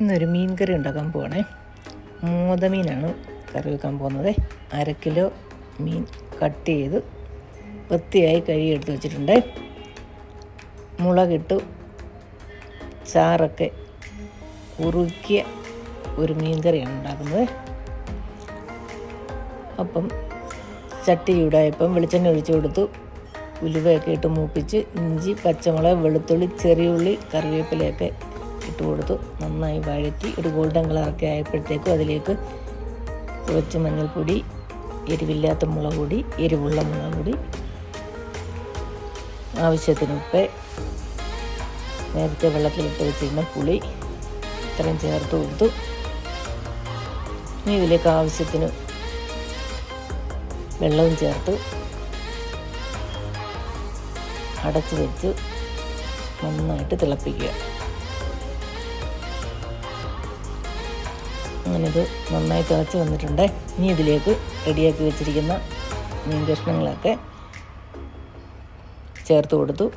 ഇന്നൊരു മീൻ കറി ഉണ്ടാക്കാൻ പോവാണേ. മോതമീനാണ് കറി വെക്കാൻ പോകുന്നത്. അര കിലോ മീൻ കട്ട് ചെയ്ത് വൃത്തിയായി കഴുകിയെടുത്ത് വെച്ചിട്ടുണ്ട്. മുളകിട്ട് ചാറൊക്കെ കുറുക്കിയ ഒരു മീൻ കറിയാണ് ഉണ്ടാക്കുന്നത്. അപ്പം ചട്ടി ചൂടായപ്പം വെളിച്ചെണ്ണ ഒഴിച്ചു കൊടുത്തു. ഉലുവയൊക്കെ ഇട്ട് മൂപ്പിച്ച് ഇഞ്ചി പച്ചമുളക് വെളുത്തുള്ളി ചെറിയ ഉള്ളി കറിവേപ്പിലയൊക്കെ ഇട്ട് കൊടുത്തു. നന്നായി വഴറ്റി ഒരു ഗോൾഡൻ കളറൊക്കെ ആയപ്പോഴത്തേക്കും അതിലേക്ക് കുറച്ച് മഞ്ഞൾപ്പൊടി എരിവില്ലാത്ത മുളക് പൊടി എരിവുള്ള മുളക് പൊടി ആവശ്യത്തിന് ഉപ്പ് നേരത്തെ വെള്ളത്തിലിട്ട് വെച്ചിരുന്ന പുളി ഇത്രയും ചേർത്ത് കൊടുത്തു. ഇനി ഇതിലേക്ക് ആവശ്യത്തിന് വെള്ളവും ചേർത്ത്. അടച്ചു വെച്ച് നന്നായിട്ട് തിളപ്പിക്കുക. അങ്ങനെ ഇത് നന്നായി തിളച്ച് വന്നിട്ടുണ്ട്. ഇനി ഇതിലേക്ക് റെഡിയാക്കി വെച്ചിരിക്കുന്ന മീൻ കഷ്ണങ്ങളൊക്കെ ചേർത്ത് കൊടുത്തു.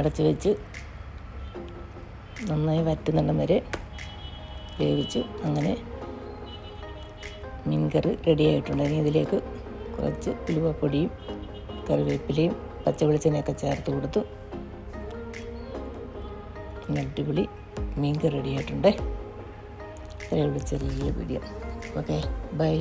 അടച്ച് വെച്ച് നന്നായി വറ്റുന്നിടം വരെ വേവിച്ചു. അങ്ങനെ മീൻ കറി റെഡി ആയിട്ടുണ്ട്. ഇനി ഇതിലേക്ക് കുറച്ച് ഉലുവപ്പൊടിയും കറിവേപ്പിലയും പച്ചവെളിച്ചെണ്ണയൊക്കെ ചേർത്ത് കൊടുത്തു. അടിപൊളി മീൻ കറി റെഡി ആയിട്ടുണ്ട് ഇത്രയുള്ള ചെറിയ വീഡിയോ ഓക്കെ ബൈ